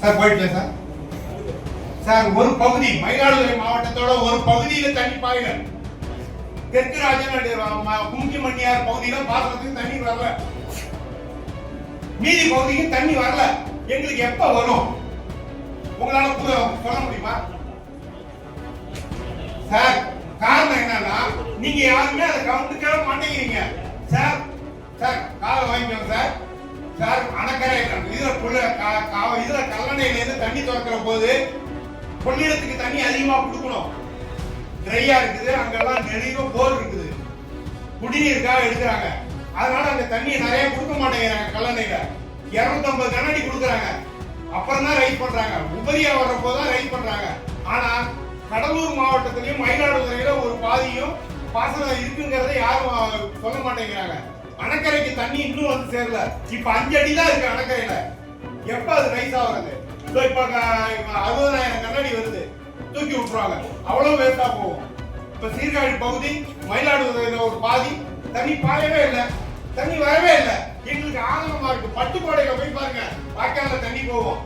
Sir போயிட்டு sir. Sir ஒரு பகுதி மயிலாடுதுறை மாவட்டத்தோட ஒரு பகுதியில தண்ணி பாயல தெற்கு ராஜன் கும்கி மண்ணியார் பகுதியில பாசனத்துக்கு தண்ணி வரல. மீதி பகுதிக்கு தண்ணி வரல. எங்களுக்கு எப்ப வரும்? உங்களால சொல்ல முடியுமா? சார் காரணம் என்னன்னா நீங்க யாருமே அதை கவனிக்கவே மாட்டேங்கிறீங்க. சார் சார் காலை வாங்கிக்கோங்க சார். சார் அணக்கரை இதுல புள்ள கா- கா- இதுல கல்லணையில இருந்து தண்ணி திறக்கிற போது கொள்ளிடத்துக்கு தண்ணி அதிகமா கொடுக்கணும். ட்ரையா இருக்குது அங்கெல்லாம் நிறைய போர் இருக்குது. குடிநீருக்காக எடுக்கிறாங்க. அதனால அங்க தண்ணியை நிறைய கொடுக்க மாட்டேங்கிறாங்க கல்லணையில. 250 கண்ணாடி கொடுக்குறாங்க. அப்புறம் தான் ரைட் பண்றாங்க. உபரியா வர்றப்போ தான் ரைட் பண்றாங்க. ஆனா கடலூர் மாவட்டத்திலையும் மயிலாடுதுறையில ஒரு பாதியும் பாசனம் இருக்குங்கிறத யாரும் சொல்ல மாட்டேங்கிறாங்க. அணக்கரைக்கு தண்ணி இன்னும் வந்து சேரல. இப்ப அஞ்சு அடி தான் இருக்கு அணக்கரையில. எப்ப அது ரைஸ் ஆகுறது? இதோ இப்ப அறுபதாயிரம் கண்ணாடி வருது. தூக்கி விட்டுருவாங்க. அவ்வளவு வேஸ்டா போகும். இப்ப சீர்காழி பகுதி மயிலாடுதுறையில ஒரு பாதி தண்ணி பாயவே இல்லை. தண்ணி வரவே இல்லை. எங்களுக்கு ஆதங்கமா இருக்கு. பட்டுக்கோடையில போய் பாருங்க. வாய்க்கால்ல தண்ணி போவோம்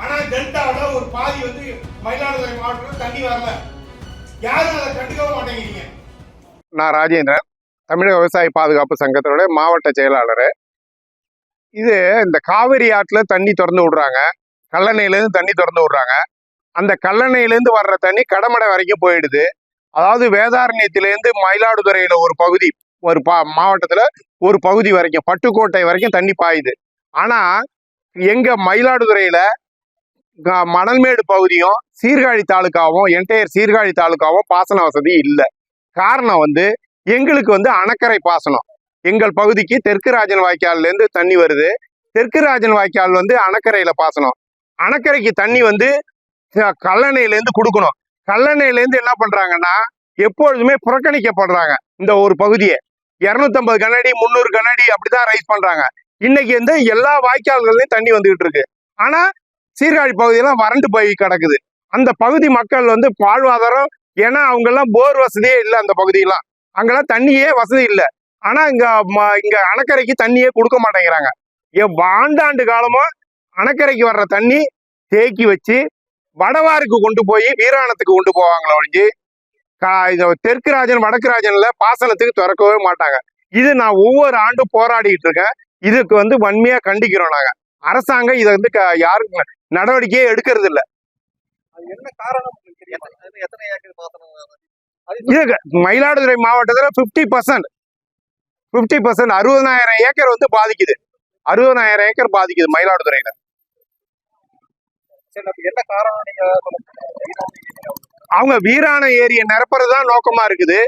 ஆனா டெல்டாவுல ஒரு பாதி வந்து மயிலாடுதுறை மாவட்டத்தில் தண்ணி வரல. யாரும் அதை கண்டுக்கவே மாட்டேங்கிறீங்க. நான் ராஜேந்திரன். தமிழக விவசாய பாதுகாப்பு சங்கத்தினுடைய மாவட்ட செயலாளர். இது இந்த காவிரி ஆற்றுல தண்ணி திறந்து விடுறாங்க. கல்லணையிலேருந்து தண்ணி திறந்து விடுறாங்க. அந்த கல்லணையிலேருந்து வர்ற தண்ணி கடமடை வரைக்கும் போயிடுது. அதாவது வேதாரண்யத்திலேருந்து மயிலாடுதுறையில் ஒரு பகுதி ஒரு பா மாவட்டத்துல ஒரு பகுதி வரைக்கும் பட்டுக்கோட்டை வரைக்கும் தண்ணி பாயுது. ஆனா எங்க மயிலாடுதுறையில மணல்மேடு பகுதியும் சீர்காழி தாலுக்காவும் என்டையர் சீர்காழி தாலுக்காவும் பாசன வசதி இல்லை. காரணம் வந்து எங்களுக்கு வந்து அணக்கரை பாசனம். எங்கள் பகுதிக்கு தெற்கு ராஜன் வாய்க்கால்லேருந்து தண்ணி வருது. தெற்கு ராஜன் வாய்க்கால் வந்து அணக்கரையில பாசனம். அணக்கரைக்கு தண்ணி வந்து கல்லணையிலேருந்து கொடுக்கணும். கல்லணையிலேருந்து என்ன பண்ணுறாங்கன்னா எப்பொழுதுமே புறக்கணிக்கப்படுறாங்க இந்த ஒரு பகுதியை. இரநூத்தம்பது கனடி முந்நூறு கனடி அப்படிதான் ரைஸ் பண்ணுறாங்க இன்னைக்கு வந்து எல்லா வாய்க்கால்கள்லையும் தண்ணி வந்துகிட்டு இருக்கு. ஆனால் சீர்காழி பகுதியெல்லாம் வறண்டு போய் கிடக்குது. அந்த பகுதி மக்கள் வந்து வாழ்வாதாரம் ஏன்னா அவங்கெல்லாம் போர் வசதியே இல்லை அந்த பகுதியெல்லாம். அங்கெல்லாம் தண்ணியே வசதி இல்லை. ஆனால் இங்கே ம- அணக்கரைக்கு தண்ணியே கொடுக்க மாட்டேங்கிறாங்க. எவ் ஆண்டாண்டு காலமாக அணைக்கரைக்கு வர்ற தண்ணி தேக்கி வச்சு வடவாருக்கு கொண்டு போய் வீராணத்துக்கு கொண்டு போவாங்களே ஒழிஞ்சு கா- இது தெற்கு ராஜன் வடக்கு ராஜன்ல பாசனத்துக்கு திறக்கவே மாட்டாங்க. இது நான் ஒவ்வொரு ஆண்டும் போராடிட்டு இருக்கேன். இதுக்கு வந்து வன்மையா கண்டிக்கிறோம் நாங்க. அரசாங்கம் இதை வந்து க- யாரும் நடவடிக்கையே எடுக்கிறது இல்ல அது என்ன காரணம் உங்களுக்கு தெரியுமா? அது எத்தனை ஏக்கர் பாசனம் அது? இது மயிலாடுதுறை மாவட்டத்துல 50% பர்சன்ட் பிப்டி பர்சன்ட் அறுபதாயிரம் ஏக்கர் வந்து பாதிக்குது. அறுபதாயிரம் ஏக்கர் பாதிக்குது மயிலாடுதுறையில. என்ன காரணம் நீங்க அவங்க வீரான ஏரியை நிரப்புறதுதான் நோக்கமா இருக்குது.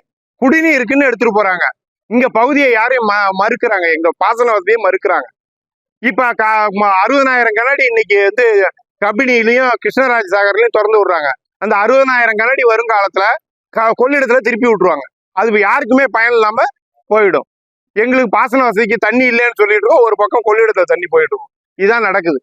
குடிநீருக்குன்னு எடுத்துட்டு போறாங்க. இங்க பகுதியை யாரையும் ம- மறுக்கிறாங்க. எங்க பாசன வசதியை மறுக்கிறாங்க. இப்ப அறுபதாயிரம் கண்ணாடி இன்னைக்கு வந்து கபினிலையும் கிருஷ்ணராஜ் சாகர்லயும் திறந்து விடுறாங்க. அந்த அறுபதாயிரம் கண்ணாடி வருங்காலத்துல க- கொள்ளிடத்துல திருப்பி விட்டுருவாங்க. அது யாருக்குமே பயன் இல்லாம போயிடும். எங்களுக்கு பாசன வசதிக்கு தண்ணி இல்லைன்னு சொல்லிட்டு இருக்கோம். ஒரு பக்கம் கொள்ளிடத்துல தண்ணி போயிட்டு இருக்கும். இதுதான் நடக்குது.